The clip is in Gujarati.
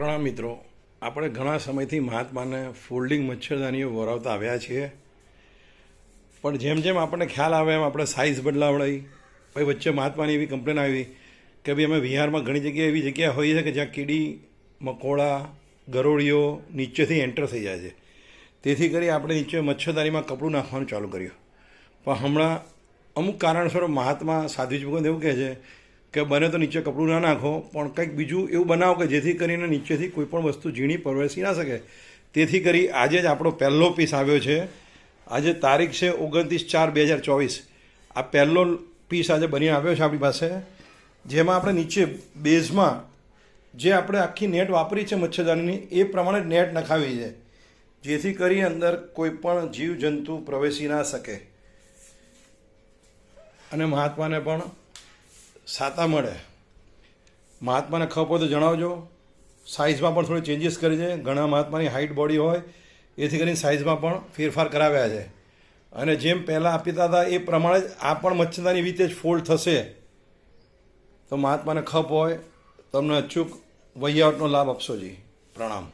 પ્રણામ મિત્રો. આપણે ઘણા સમયથી મહાત્માને ફોલ્ડિંગ મચ્છરદાનીઓ વરાવતા આવ્યા છીએ. પણ જેમ જેમ આપણને ખ્યાલ આવે એમ આપણે સાઇઝ બદલાવડાવી પછી વચ્ચે મહાત્માની એવી કમ્પ્લેન આવી કે ભાઈ અમે વિહારમાં ઘણી જગ્યાએ એવી જગ્યા હોય છે કે જ્યાં કીડી, મકોડા, ગરોળીઓ નીચેથી એન્ટર થઈ જાય છે. તેથી કરી આપણે નીચે મચ્છરદાનીમાં કપડું નાખવાનું ચાલુ કર્યું. પણ હમણાં અમુક કારણસર મહાત્મા સાધ્વીજ ભગવાન એવું કહે છે કે બને તો નીચે કપડું ના નાખો, પણ કંઈક બીજું એવું બનાવો કે જેથી કરીને નીચેથી કોઈ પણ વસ્તુ ઝીણી પરવેસી ના શકે. તેથી કરી આજે જ આપણો પહેલો પીસ આવ્યો છે. આજે તારીખ છે ઓગણત્રીસ ચાર બે હજાર ચોવીસ. આ પહેલો પીસ આજે બનીને આવ્યો છે આપણી પાસે. જેમાં આપણે નીચે બેઝમાં જે આપણે આખી નેટ વાપરી છે મચ્છરદાનીની, એ પ્રમાણે નેટ નખાવી છે. જેથી કરી અંદર કોઈ પણ જીવજંતુ પ્રવેશી ના શકે. અને મહાત્માને પણ સાતા મળે. મહાત્માને ખપ હોય તો જણાવજો. સાઇઝમાં પણ થોડી ચેન્જીસ કરી છે. ઘણા મહાત્માની હાઇટ બોડી હોય. એથી કરીને સાઇઝમાં પણ ફેરફાર કરાવ્યા છે. અને જેમ પહેલાં આપીતા હતા, એ પ્રમાણે જ આ પણ મચ્છરદાની રીતે જ ફોલ્ડ થશે. તો મહાત્માને ખપ હોય. તમને અચૂક વૈયાવટનો લાભ આપશો જી. પ્રણામ.